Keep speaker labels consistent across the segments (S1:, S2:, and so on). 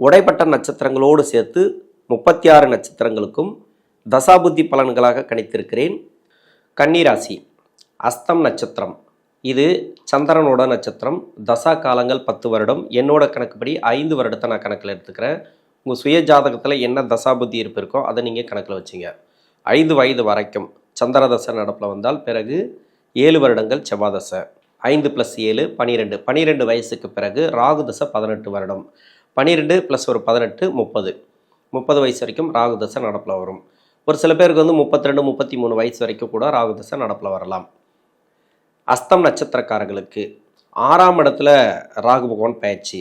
S1: உடைப்பட்ட நட்சத்திரங்களோடு சேர்த்து முப்பத்தி ஆறு நட்சத்திரங்களுக்கும் தசாபுத்தி பலன்களாக கணித்திருக்கிறேன். கன்னிராசி அஸ்தம் நட்சத்திரம். இது சந்திரனோட நட்சத்திரம். தசா காலங்கள் பத்து வருடம். என்னோட கணக்குப்படி ஐந்து வருடத்தை நான் கணக்கில் எடுத்துக்கிறேன். உங்கள் சுய ஜாதகத்தில் என்ன தசாபுத்தி இருப்பு இருக்கோ அதை நீங்கள் கணக்கில் வச்சுங்க. ஐந்து வயது வரைக்கும் சந்திர தசை நடப்பில் வந்தால் பிறகு ஏழு வருடங்கள் செவ்வாதசை ஐந்து ப்ளஸ் ஏழு பனிரெண்டு. பனிரெண்டு வயசுக்கு பிறகு ராகு தசை பதினெட்டு வருடம். பன்னிரெண்டு ப்ளஸ் ஒரு பதினெட்டு முப்பது. முப்பது வயசு வரைக்கும் ராகு தசை நடப்பில் வரும். ஒரு சில பேருக்கு வந்து முப்பத்தி ரெண்டு முப்பத்தி மூணு வயசு வரைக்கும் கூட ராகு தசை நடப்பில் வரலாம். அஸ்தம் நட்சத்திரக்காரர்களுக்கு ஆறாம் இடத்துல ராகு பகவான் பயிற்சி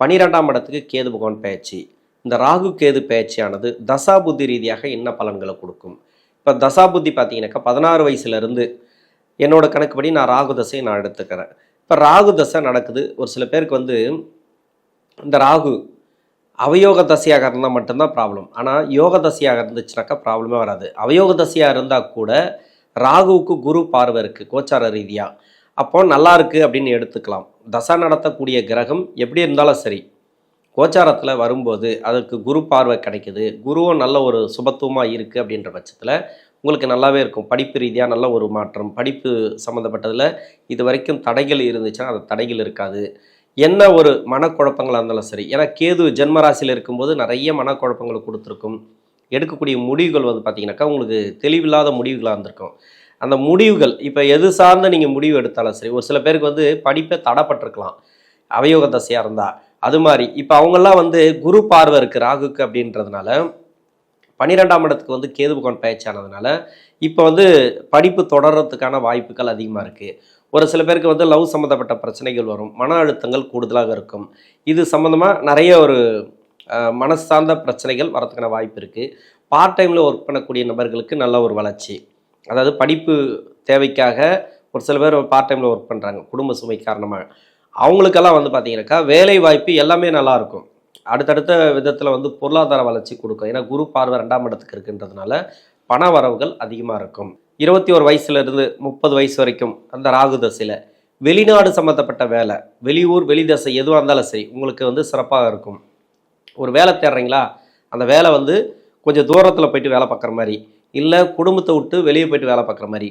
S1: பனிரெண்டாம் இடத்துக்கு கேது பகவான் பயிற்சி இந்த ராகு கேது பயிற்சியானது தசாபுத்தி ரீதியாக என்ன பலன்களை கொடுக்கும்? இப்போ தசாபுத்தி பார்த்தீங்கன்னாக்கா பதினாறு வயசுலேருந்து என்னோட கணக்குப்படி நான் ராகு தசையை நான் எடுத்துக்கிறேன். இப்போ ராகு தசை நடக்குது. ஒரு சில பேருக்கு வந்து இந்த ராகு அவயோக தசையாக இருந்தால் மட்டும்தான் ப்ராப்ளம் ஆனால் யோக தசையாக இருந்துச்சுனாக்கா ப்ராப்ளமே வராது. அவயோக தசையாக இருந்தால் கூட ராகுவுக்கு குரு பார்வை இருக்குது கோச்சார ரீதியாக அப்போ நல்லா இருக்குது அப்படின்னு எடுத்துக்கலாம். தசா நடத்தக்கூடிய கிரகம் எப்படி இருந்தாலும் சரி கோச்சாரத்தில் வரும்போது அதுக்கு குரு பார்வை கிடைக்குது. குருவும் நல்ல ஒரு சுபத்துவமாக இருக்குது அப்படின்ற பட்சத்தில் உங்களுக்கு நல்லாவே இருக்கும். படிப்பு ரீதியாக நல்ல ஒரு மாற்றம். படிப்பு சம்மந்தப்பட்டதில் இது வரைக்கும் தடைகள் இருந்துச்சுன்னா அது தடைகள் இருக்காது. என்ன ஒரு மனக்குழப்பங்களாக இருந்தாலும் சரி. ஏன்னா கேது ஜென்மராசியில் இருக்கும்போது நிறைய மனக்குழப்பங்களை கொடுத்துருக்கும். எடுக்கக்கூடிய முடிவுகள் வந்து பார்த்தீங்கன்னாக்கா உங்களுக்கு தெளிவில்லாத முடிவுகளாக இருந்திருக்கும். அந்த முடிவுகள் இப்போ எது சார்ந்த நீங்கள் முடிவு எடுத்தாலும் சரி ஒரு சில பேருக்கு வந்து படிப்பை தடப்பட்டிருக்கலாம். அவயோக தசையாக இருந்தால் அது மாதிரி இப்போ அவங்கெல்லாம் வந்து குரு பார்வை இருக்குது ராகுக்கு அப்படின்றதுனால பன்னிரெண்டாம் இடத்துக்கு வந்து கேது பகவான் பயிற்சியானதுனால இப்போ வந்து படிப்பு தொடர்றதுக்கான வாய்ப்புகள் அதிகமாக இருக்குது ஒரு சில பேருக்கு வந்து லவ் சம்மந்தப்பட்ட பிரச்சனைகள் வரும். மன அழுத்தங்கள் கூடுதலாக இருக்கும். இது சம்மந்தமாக நிறைய ஒரு மனசார்ந்த பிரச்சனைகள் வரத்துக்கான வாய்ப்பு இருக்குது பார்ட் டைமில் ஒர்க் பண்ணக்கூடிய நபர்களுக்கு நல்ல ஒரு வளர்ச்சி. அதாவது படிப்பு தேவைக்காக ஒரு சில பேர் பார்ட் டைமில் ஒர்க் பண்ணுறாங்க குடும்ப சுமை காரணமாக. அவங்களுக்கெல்லாம் வந்து பார்த்தீங்கன்னாக்கா வேலை வாய்ப்பு எல்லாமே நல்லாயிருக்கும் அடுத்தடுத்த விதத்தில் வந்து பொருளாதார வளர்ச்சி கொடுக்கும். ஏன்னா குரு பார்வை ரெண்டாம் இடத்துக்கு இருக்குன்றதுனால பண வரவுகள் அதிகமாக இருக்கும். இருபத்தி ஒரு வயசுலேருந்து முப்பது வயசு வரைக்கும் அந்த ராகு தசையில் வெளிநாடு சம்மந்தப்பட்ட வேலை வெளியூர் வெளிதசை எதுவாக இருந்தாலும் சரி உங்களுக்கு வந்து சிறப்பாக இருக்கும். ஒரு வேலை தேடுறீங்களா? அந்த வேலை வந்து கொஞ்சம் தூரத்தில் போயிட்டு வேலை பார்க்குற மாதிரி இல்லை குடும்பத்தை விட்டு வெளியே போயிட்டு வேலை பார்க்குற மாதிரி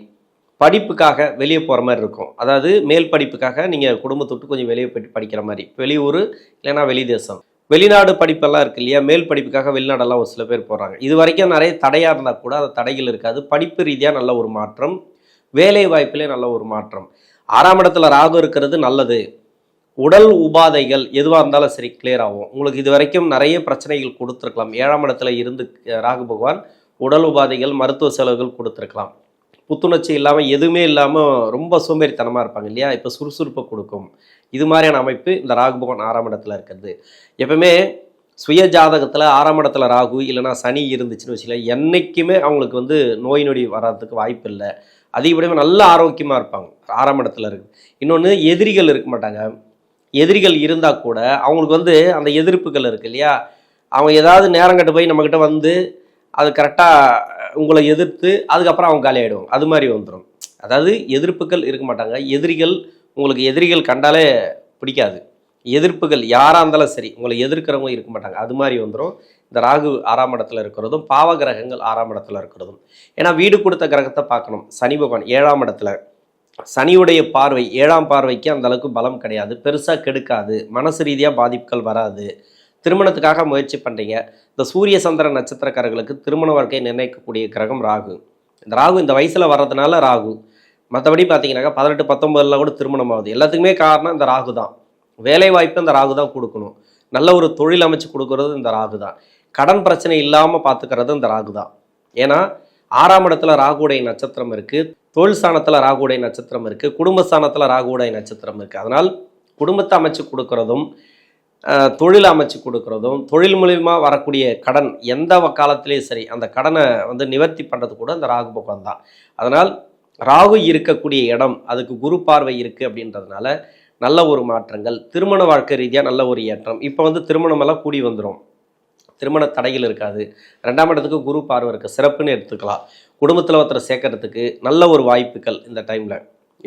S1: படிப்புக்காக வெளியே போகிற மாதிரி இருக்கும். அதாவது மேல் படிப்புக்காக நீங்கள் குடும்பத்தை விட்டு கொஞ்சம் வெளியே போயிட்டு படிக்கிற மாதிரி வெளியூர் இல்லைன்னா வெளி தேசம். வெளிநாடு படிப்பெல்லாம் இருக்கு இல்லையா? மேல் படிப்புக்காக வெளிநாடெல்லாம் ஒரு சில பேர் போகிறாங்க இது வரைக்கும் நிறைய தடையாக இருந்தால் கூட அது தடைகள் இருக்காது. படிப்பு ரீதியாக நல்ல ஒரு மாற்றம் வேலை வாய்ப்பிலே நல்ல ஒரு மாற்றம். ஆறாம் இடத்துல ராகு இருக்கிறது நல்லது. உடல் உபாதைகள் எதுவாக இருந்தாலும் சரி கிளியர் ஆகும். உங்களுக்கு இது வரைக்கும் நிறைய பிரச்சனைகள் கொடுத்துருக்கலாம். ஏழாம் இடத்துல இருந்து ராகு பகவான் உடல் உபாதைகள் மருத்துவ செலவுகள் கொடுத்துருக்கலாம். புத்துணர்ச்சி இல்லாமல் எதுவுமே இல்லாமல் ரொம்ப சோம்பேறித்தனமாக இருப்பாங்க இல்லையா? இப்போ சுறுசுறுப்பை கொடுக்கும். இது மாதிரியான அமைப்பு இந்த ராகு பகவான் ஆறாம் இடத்துல இருக்கிறது. எப்பவுமே சுய ஜாதகத்தில் ஆறாம் இடத்துல ராகு இல்லைன்னா சனி இருந்துச்சுன்னு வச்சுக்கல என்றைக்குமே அவங்களுக்கு வந்து நோய் நொடி வர்றதுக்கு வாய்ப்பு இல்லை. அதிகப்படியாக நல்ல ஆரோக்கியமாக இருப்பாங்க. ஆறாம் இடத்துல இருக்குது இன்னொன்று எதிரிகள் இருக்க மாட்டாங்க. எதிரிகள் இருந்தால் கூட அவங்களுக்கு வந்து அந்த எதிர்ப்புகள் இருக்குது இல்லையா? அவங்க ஏதாவது நேரம் கட்டு போய் நம்மக்கிட்ட வந்து அது கரெக்டாக உங்களை எதிர்த்து அதுக்கப்புறம் அவங்க காலி ஆகிடுவாங்க அது மாதிரி வந்துடும் அதாவது எதிர்ப்புகள் இருக்க மாட்டாங்க. எதிரிகள் உங்களுக்கு எதிரிகள் கண்டாலே பிடிக்காது. எதிர்ப்புகள் யாராக இருந்தாலும் சரி உங்களை எதிர்க்கிறவங்க இருக்க மாட்டாங்க. அது மாதிரி வந்துடும் இந்த ராகு ஆறாம் இடத்துல இருக்கிறதும் பாவ கிரகங்கள் ஆறாம் இடத்துல இருக்கிறதும். ஏன்னா வீடு கொடுத்த கிரகத்தை பார்க்கணும். சனி பகவான் ஏழாம் இடத்துல. சனியுடைய பார்வை ஏழாம் பார்வைக்கு அந்த அளவுக்கு பலம் கிடையாது. பெருசாக கெடுக்காது. மனசு ரீதியாக பாதிப்புகள் வராது. திருமணத்துக்காக முயற்சி பண்ணுறீங்க இந்த சூரிய சந்திர நட்சத்திரக்காரர்களுக்கு திருமண வாழ்க்கையை நிர்ணயிக்கக்கூடிய கிரகம் ராகு. இந்த ராகு இந்த வயசில் வர்றதுனால ராகு. மற்றபடி பார்த்தீங்கன்னாக்கா பதினெட்டு பத்தொம்பதில் கூட திருமணம் ஆகுது. எல்லாத்துக்குமே காரணம் இந்த ராகு தான். வேலை வாய்ப்பு இந்த ராகு தான் கொடுக்கணும். நல்ல ஒரு தொழில் அமைச்சு கொடுக்கறது இந்த ராகு தான். கடன் பிரச்சனை இல்லாமல் பார்த்துக்கிறது இந்த ராகு தான். ஏன்னா ஆறாம் இடத்துல ராகுடைய நட்சத்திரம் இருக்குது தொழில் ஸ்தானத்தில் ராகுடைய நட்சத்திரம் இருக்குது குடும்ப ஸ்தானத்தில் ராகுடைய நட்சத்திரம் இருக்குது அதனால் குடும்பத்தை அமைச்சு கொடுக்கறதும் தொழில் அமைச்சு கொடுக்குறதும் தொழில் மூலிமா வரக்கூடிய கடன் எந்த காலத்திலையும் சரி அந்த கடனை வந்து நிவர்த்தி பண்ணுறது கூட அந்த ராகு பக்கம் தான். அதனால் ராகு இருக்கக்கூடிய இடம் அதுக்கு குரு பார்வை இருக்குது அப்படின்றதுனால நல்ல ஒரு மாற்றங்கள் திருமண வாழ்க்கை ரீதியாக நல்ல ஒரு ஏற்றம். இப்போ வந்து திருமணமெல்லாம் கூடி வந்துடும் திருமண தடைகள் இருக்காது. ரெண்டாம் இடத்துக்கு குரு பார்வை இருக்குது சிறப்புன்னு எடுத்துக்கலாம். குடும்பத்தில் ஒருத்தரை சேர்க்கறதுக்கு நல்ல ஒரு வாய்ப்புகள் இந்த டைமில்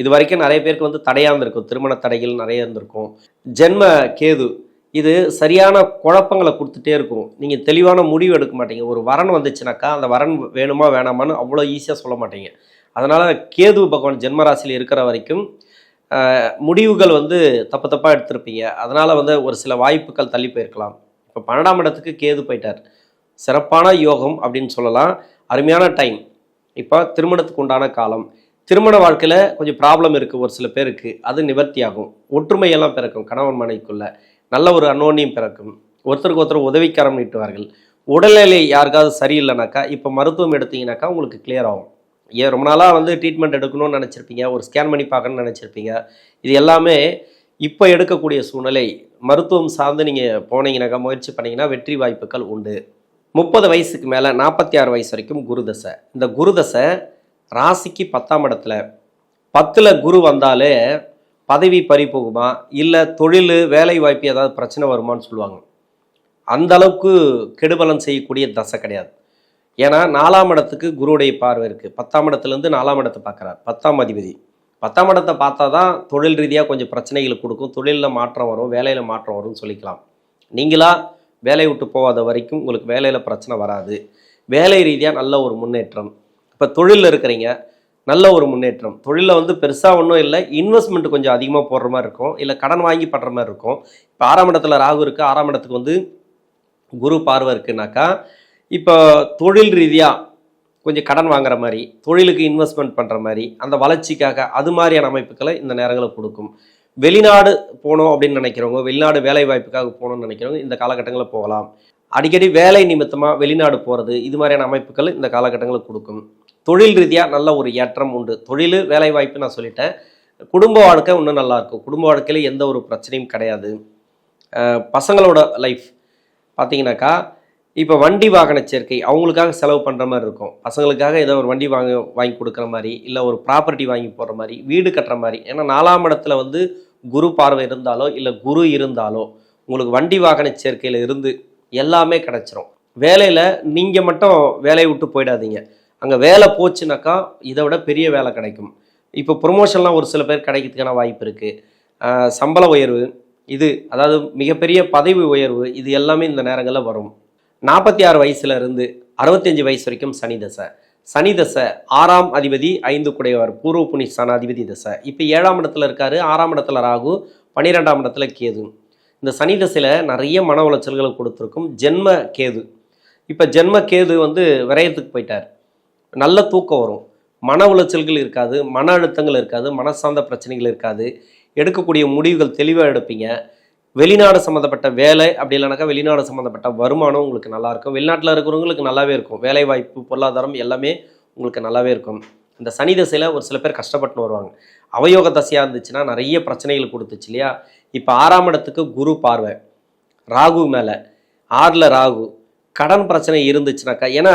S1: இது வரைக்கும் நிறைய பேருக்கு வந்து தடையாக இருந்திருக்கும். திருமண தடைகள் நிறைய இருந்திருக்கும். ஜென்ம கேது இது சரியான குழப்பங்களை கொடுத்துட்டே இருக்கும். நீங்கள் தெளிவான முடிவு எடுக்க மாட்டீங்க. ஒரு வரன் வந்துச்சுனாக்கா அந்த வரன் வேணுமா வேணாமான்னு அவ்வளோ ஈஸியாக சொல்ல மாட்டீங்க. அதனால் கேது பகவான் ஜென்மராசியில் இருக்கிற வரைக்கும் முடிவுகள் வந்து தப்பு தப்பாக எடுத்திருப்பீங்க. அதனால் வந்து ஒரு சில வாய்ப்புகள் தள்ளி போயிருக்கலாம். இப்போ பன்னெண்டாம் இடத்துக்கு கேது போயிட்டார். சிறப்பான யோகம் அப்படின்னு சொல்லலாம். அருமையான டைம். இப்போ திருமணத்துக்கு உண்டான காலம். திருமண வாழ்க்கையில் கொஞ்சம் ப்ராப்ளம் இருக்குது ஒரு சில பேருக்கு அது நிவர்த்தி ஆகும் ஒற்றுமையெல்லாம் பிறக்கும் கணவன் மனைக்குள்ளே நல்ல ஒரு அன்னோன்யம் பிறக்கும். ஒருத்தருக்கு ஒருத்தர் உதவிக்காரம் நீட்டுவார்கள். உடல்நிலை யாருக்காவது சரியில்லைனாக்கா இப்போ மருத்துவம் எடுத்தீங்கன்னாக்கா உங்களுக்கு கிளியர் ஆகும். ஏன் ரொம்ப நாளாக வந்து ட்ரீட்மெண்ட் எடுக்கணும்னு நினச்சிருப்பீங்க ஒரு ஸ்கேன் பண்ணி பார்க்கணும்னு நினச்சிருப்பீங்க. இது எல்லாமே இப்போ எடுக்கக்கூடிய சூழ்நிலை. மருத்துவம் சார்ந்து நீங்கள் போனீங்கன்னாக்கா முயற்சி பண்ணீங்கன்னா வெற்றி வாய்ப்புகள் உண்டு. முப்பது வயசுக்கு மேலே நாற்பத்தி ஆறு வயசு வரைக்கும் குருதசை இந்த குருதசை ராசிக்கு பத்தாம் இடத்துல. பத்தில் குரு வந்தாலே பதவி பறி போகுமா இல்லை தொழில் வேலை வாய்ப்பு ஏதாவது பிரச்சனை வருமான்னு சொல்லுவாங்க. அந்த அளவுக்கு கெடுபலம் செய்யக்கூடிய தசை கிடையாது. ஏன்னா நாலாம் இடத்துக்கு குருவுடைய பார்வை இருக்குது பத்தாம் இடத்துலேருந்து நாலாம் இடத்தை பார்க்குறார். பத்தாம் அதிபதி. பத்தாம் இடத்தை பார்த்தா தான் தொழில் ரீதியாக கொஞ்சம் பிரச்சனைகள் கொடுக்கும். தொழிலில் மாற்றம் வரும் வேலையில் மாற்றம் வரும்னு சொல்லிக்கலாம். நீங்களா வேலையை விட்டு போகாத வரைக்கும் உங்களுக்கு வேலையில் பிரச்சனை வராது. வேலை ரீதியாக நல்ல ஒரு முன்னேற்றம். இப்போ தொழிலில் இருக்கிறீங்க. நல்ல ஒரு முன்னேற்றம். தொழிலில் வந்து பெருசாக ஒன்றும் இல்லை. இன்வெஸ்ட்மெண்ட் கொஞ்சம் அதிகமாக போடுற மாதிரி இருக்கும். இல்லை கடன் வாங்கி படுற மாதிரி இருக்கும். இப்போ ஆறாம் இடத்துல ராகு இருக்குது ஆறாம் இடத்துக்கு வந்து குரு பார்வை இருக்குனாக்கா இப்போ தொழில் ரீதியாக கொஞ்சம் கடன் வாங்குற மாதிரி தொழிலுக்கு இன்வெஸ்ட்மெண்ட் பண்ணுற மாதிரி அந்த வளர்ச்சிக்காக அது மாதிரியான அமைப்புகளை இந்த நேரங்களில் கொடுக்கும். வெளிநாடு போகணும் அப்படின்னு நினைக்கிறவங்க வெளிநாடு வேலை வாய்ப்புக்காக போகணும்னு நினைக்கிறவங்க இந்த காலகட்டங்களில் போகலாம். அடிக்கடி வேலை நிமித்தமாக வெளிநாடு போகிறது இது மாதிரியான அமைப்புகள் இந்த காலகட்டங்களில் கொடுக்கும். தொழில் ரீதியாக நல்ல ஒரு ஏற்றம் உண்டு. தொழில் வேலைவாய்ப்பு நான் சொல்லிட்டேன். குடும்ப வாழ்க்கை இன்னும் நல்லாயிருக்கும் குடும்ப வாழ்க்கையில் எந்த ஒரு பிரச்சனையும் கிடையாது. பசங்களோட லைஃப் பார்த்தீங்கன்னாக்கா இப்போ வண்டி வாகன சேர்க்கை அவங்களுக்காக செலவு பண்ணுற மாதிரி இருக்கும். பசங்களுக்காக ஏதோ ஒரு வண்டி வாங்க வாங்கி கொடுக்குற மாதிரி இல்லை ஒரு ப்ராப்பர்ட்டி வாங்கி போடுற மாதிரி வீடு கட்டுற மாதிரி. ஏன்னா நாலாம் இடத்துல வந்து குரு பார்வை இருந்தாலோ இல்லை குரு இருந்தாலோ உங்களுக்கு வண்டி வாகன சேர்க்கையில் இருந்து எல்லாமே கிடச்சிரும். வேலையில் நீங்கள் மட்டும் வேலையை விட்டு போயிடாதீங்க. அங்கே வேலை போச்சுனாக்கா இதை விட பெரிய வேலை கிடைக்கும். இப்போ ப்ரொமோஷன்லாம் ஒரு சில பேர் கிடைக்கிறதுக்கான வாய்ப்பு இருக்குது சம்பள உயர்வு இது அதாவது மிகப்பெரிய பதவி உயர்வு இது எல்லாமே இந்த நேரங்களில் வரும். நாற்பத்தி ஆறு வயசுல இருந்து அறுபத்தஞ்சு வயசு வரைக்கும் சனி தசை. சனி தசை ஆறாம் அதிபதி ஐந்து குடையவர் பூர்வ புனி சனாதிபதி தசை. இப்போ ஏழாம் இடத்துல இருக்காரு ஆறாம் இடத்துல ராகு பன்னிரெண்டாம் இடத்துல கேது. இந்த சனி தசையில் நிறைய மன உளைச்சல்களை கொடுத்துருக்கும் ஜென்ம கேது. இப்போ ஜென்ம கேது வந்து விரயத்துக்கு போயிட்டார். நல்ல தூக்கம் வரும். மன உளைச்சல்கள் இருக்காது மன அழுத்தங்கள் இருக்காது மனசார்ந்த பிரச்சனைகள் இருக்காது. எடுக்கக்கூடிய முடிவுகள் தெளிவாக எடுப்பீங்க. வெளிநாடு சம்மந்தப்பட்ட வேலை அப்படி இல்லைனாக்கா வெளிநாடு சம்மந்தப்பட்ட வருமானம் உங்களுக்கு நல்லாயிருக்கும் வெளிநாட்டில் இருக்கிறவங்களுக்கு நல்லாவே இருக்கும். வேலை வாய்ப்பு பொருளாதாரம் எல்லாமே உங்களுக்கு நல்லாவே இருக்கும். இந்த சனி தசையில் ஒரு சில பேர் கஷ்டப்பட்டு வருவாங்க. அவயோக தசையாக இருந்துச்சுன்னா நிறைய பிரச்சனைகள் கொடுத்துச்சு இல்லையா? இப்போ ஆறாம் இடத்துக்கு குரு பார்வை. ராகு மேலே. ஆறில் ராகு. கடன் பிரச்சனை இருந்துச்சுனாக்கா ஏன்னா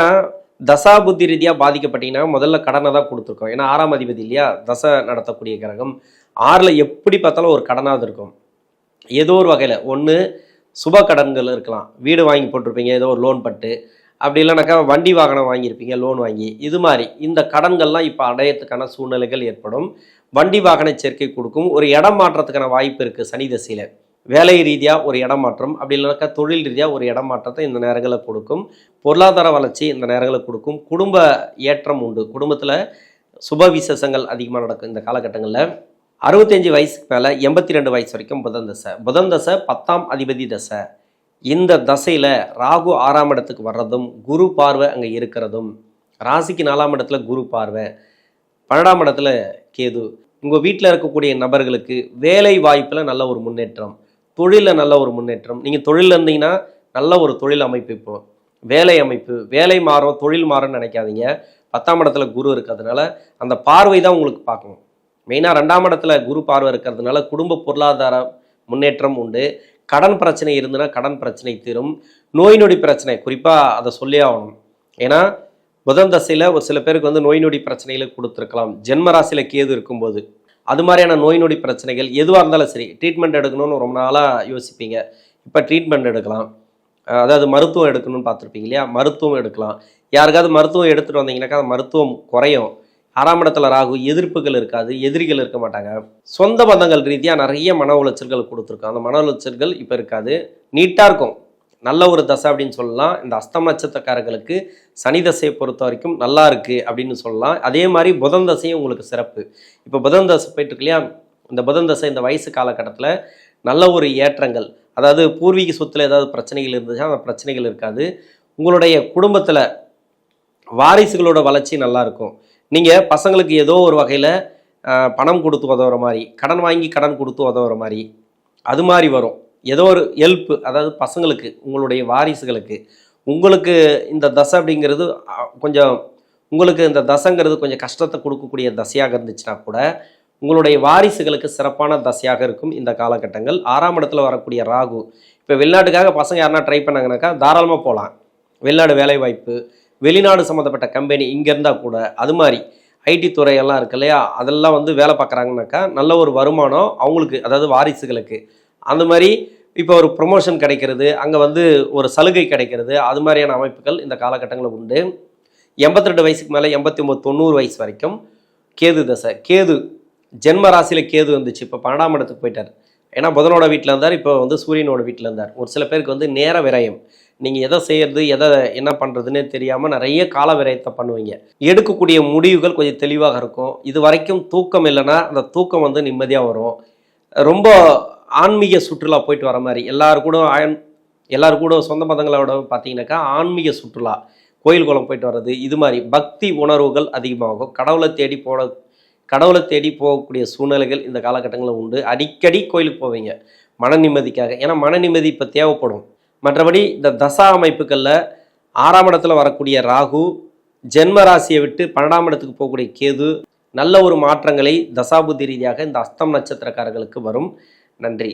S1: தசா புத்தி ரீதியாக பாதிக்கப்பட்டீங்கன்னா முதல்ல கடனை தான் கொடுத்துருக்கோம். ஏன்னா ஆறாம் அதிபதி இல்லையா? தசை நடத்தக்கூடிய கிரகம். ஆறில் எப்படி பார்த்தாலும் ஒரு கடனாவது இருக்கும். ஏதோ ஒரு வகையில். ஒன்று சுப கடன்கள் இருக்கலாம். வீடு வாங்கி போட்டிருப்பீங்க ஏதோ ஒரு லோன் பட்டு அப்படி இல்லைனாக்கா வண்டி வாகனம் வாங்கியிருப்பீங்க லோன் வாங்கி. இது மாதிரி இந்த கடன்கள்லாம் இப்போ அடையத்துக்கான சூழ்நிலைகள் ஏற்படும். வண்டி வாகன சேர்க்கை கொடுக்கும். ஒரு இடம் மாற்றத்துக்கான வாய்ப்பு இருக்குது சனி தசையில். வேலை ரீதியாக ஒரு இடமாற்றம் அப்படி இல்லைனாக்கா தொழில் ரீதியாக ஒரு இடமாற்றத்தை இந்த நேரங்களில் கொடுக்கும். பொருளாதார வளர்ச்சி இந்த நேரங்களில் கொடுக்கும். குடும்ப ஏற்றம் உண்டு. குடும்பத்தில் சுப விசேஷங்கள் அதிகமாக நடக்கும் இந்த காலகட்டங்களில். அறுபத்தஞ்சு வயசுக்கு மேலே எண்பத்தி ரெண்டு வயசு வரைக்கும் புதன் தசை. புதன் தசை பத்தாம் அதிபதி தசை. இந்த தசையில் ராகு ஆறாம் இடத்துக்கு வர்றதும் குரு பார்வை அங்கே இருக்கிறதும் ராசிக்கு நாலாம் இடத்துல குரு பார்வை பன்னெண்டாம் இடத்துல கேது. உங்கள் வீட்டில் இருக்கக்கூடிய நபர்களுக்கு வேலை வாய்ப்பில் நல்ல ஒரு முன்னேற்றம். தொழிலில் நல்ல ஒரு முன்னேற்றம். நீங்கள் தொழிலில் இருந்தீங்கன்னா நல்ல ஒரு தொழில் அமைப்பு இப்போ. வேலை அமைப்பு. வேலை மாறும் தொழில் மாறும்னு நினைக்காதீங்க. பத்தாம் இடத்துல குரு இருக்கிறதுனால அந்த பார்வை தான் உங்களுக்கு பார்க்கணும். மெயினாக ரெண்டாம் இடத்துல குரு பார்வை இருக்கிறதுனால குடும்ப பொருளாதார முன்னேற்றம் உண்டு. கடன் பிரச்சனை இருந்ததுன்னா கடன் பிரச்சனை தீரும். நோய் நொடி பிரச்சனை குறிப்பாக அதை சொல்லி ஆகணும். ஏன்னா புதன் தசையில் ஒரு சில பேருக்கு வந்து நோய் நொடி பிரச்சனைகளை கொடுத்துருக்கலாம். ஜென்ம ராசியில் கேது இருக்கும்போது. அது மாதிரியான நோய் நொடி பிரச்சனைகள் எதுவாக இருந்தாலும் சரி ட்ரீட்மெண்ட் எடுக்கணும்னு ரொம்ப நாளாக யோசிப்பீங்க. இப்போ ட்ரீட்மெண்ட் எடுக்கலாம். அதாவது மருத்துவம் எடுக்கணும்னு பார்த்துருப்பீங்க இல்லையா? மருத்துவம் எடுக்கலாம். யாருக்காவது மருத்துவம் எடுத்துகிட்டு வந்தீங்கன்னாக்கா அந்த மருத்துவம் குறையும். ஆறாம் இடத்துல ராகு எதிர்ப்புகள் இருக்காது எதிரிகள் இருக்க மாட்டாங்க. சொந்த பந்தங்கள் ரீதியாக நிறைய மன உளைச்சல்கள் கொடுத்துருக்கோம். அந்த மன உளைச்சல்கள் இப்போ இருக்காது. நீட்டாக இருக்கும். நல்ல ஒரு தசை அப்படின்னு சொல்லலாம். இந்த அஸ்தமச்சத்தக்காரர்களுக்கு சனி தசையை பொறுத்த வரைக்கும் நல்லா இருக்குது அப்படின்னு சொல்லலாம். அதே மாதிரி புதன் தசையும் உங்களுக்கு சிறப்பு. இப்போ புதன் தசை போயிட்டு இல்லையா? இந்த புதன் தசை இந்த வயசு காலகட்டத்தில் நல்ல ஒரு ஏற்றங்கள். அதாவது பூர்வீக சொத்துல ஏதாவது பிரச்சனைகள் இருந்துச்சுன்னா அந்த பிரச்சனைகள் இருக்காது. உங்களுடைய குடும்பத்தில் வாரிசுகளோட வளர்ச்சி நல்லாயிருக்கும் நீங்கள் பசங்களுக்கு ஏதோ ஒரு வகையில் பணம் கொடுத்து உதவுற மாதிரி கடன் வாங்கி கடன் கொடுத்து உதவுற மாதிரி அது மாதிரி வரும். ஏதோ ஒரு ஹெல்ப் அதாவது பசங்களுக்கு உங்களுடைய வாரிசுகளுக்கு. உங்களுக்கு இந்த தசை அப்படிங்கிறது கொஞ்சம் உங்களுக்கு இந்த தசைங்கிறது கொஞ்சம் கஷ்டத்தை கொடுக்கக்கூடிய தசையாக இருந்துச்சுன்னா கூட உங்களுடைய வாரிசுகளுக்கு சிறப்பான தசையாக இருக்கும் இந்த காலகட்டங்கள். ஆறாம் இடத்துல வரக்கூடிய ராகு இப்போ வெளிநாட்டுக்காக பசங்க யாருன்னா ட்ரை பண்ணாங்கனாக்கா தாராளமாக போகலாம் வெளிநாடு வேலைவாய்ப்பு வெளிநாடு சம்மந்தப்பட்ட கம்பெனி இங்கே இருந்தால் கூட அது மாதிரி ஐடி துறையெல்லாம் இருக்கு இல்லையா அதெல்லாம் வந்து வேலை பார்க்குறாங்கனாக்கா நல்ல ஒரு வருமானம் அவங்களுக்கு அதாவது வாரிசுகளுக்கு. அந்த மாதிரி இப்போ ஒரு ப்ரொமோஷன் கிடைக்கிறது அங்கே வந்து ஒரு சலுகை கிடைக்கிறது அது மாதிரியான அமைப்புகள் இந்த காலகட்டங்களில் உண்டு. எண்பத்தி ரெண்டு வயசுக்கு மேலே எண்பத்தி ஒம்பது தொண்ணூறு வயசு வரைக்கும் கேது தசை கேது ஜென்ம ராசியில் கேது வந்துச்சு இப்போ பன்னெண்டாம் இடத்துக்கு போயிட்டார். ஏன்னா புதனோட வீட்டில் இருந்தார் இப்போ வந்து சூரியனோட வீட்டில் இருந்தார். ஒரு சில பேருக்கு வந்து நேர விரயம். நீங்கள் எதை செய்யறது எதை என்ன பண்ணுறதுன்னு தெரியாமல் நிறைய கால விரயத்தை பண்ணுவீங்க. எடுக்கக்கூடிய முடிவுகள் கொஞ்சம் தெளிவாக இருக்கும். இது வரைக்கும் தூக்கம் இல்லைன்னா அந்த தூக்கம் வந்து நிம்மதியாக வரும். ரொம்ப ஆன்மீக சுற்றுலா போயிட்டு வர மாதிரி. எல்லாரு கூட ஆயன் எல்லாரு கூட சொந்த பந்தங்களோட பார்த்தீங்கன்னாக்கா ஆன்மீக சுற்றுலா கோயில் குளம் போயிட்டு வர்றது இது மாதிரி பக்தி உணர்வுகள் அதிகமாகும். கடவுளை தேடி போன கடவுளை தேடி போகக்கூடிய சூழ்நிலைகள் இந்த காலகட்டங்களில் உண்டு. அடிக்கடி கோயிலுக்கு போவீங்க. மன நிம்மதிக்காக. ஏன்னா மன நிம்மதி இப்போ தேவைப்படும். மற்றபடி இந்த தசா அமைப்புகளில் ஆறாம் இடத்துல வரக்கூடிய ராகு ஜென்ம ராசியை விட்டு பன்னெண்டாம் இடத்துக்கு போகக்கூடிய கேது நல்ல ஒரு மாற்றங்களை தசாபுத்தி ரீதியாக இந்த அஸ்தம் நட்சத்திரக்காரர்களுக்கு வரும். நன்றி.